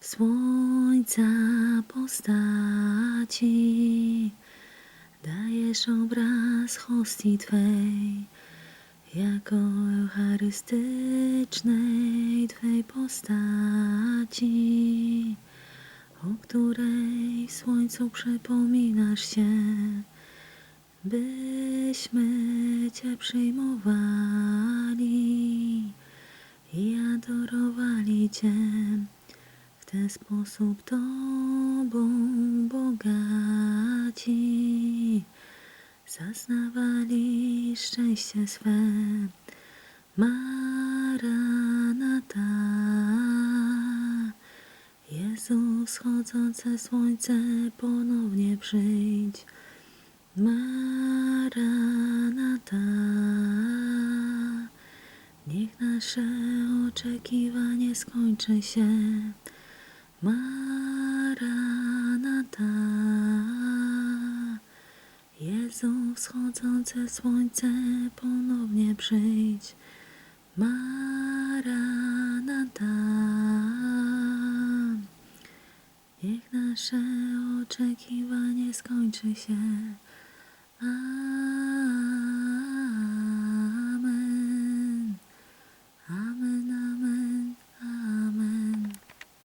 słońca postaci. Dajesz obraz hostii Twej, jako eucharystycznej Twej postaci, o której w słońcu przypominasz się, byśmy Cię przyjmowali i adorowali Cię ten sposób Tobą bogaci. Zaznawali szczęście swe, Maranata. Jezu, wschodzące słońce, ponownie przyjdź. Maranata. Niech nasze oczekiwanie skończy się. Maranata. Jezu, wschodzące słońce, ponownie przyjdź. Maranata. Niech nasze oczekiwanie skończy się. Amen.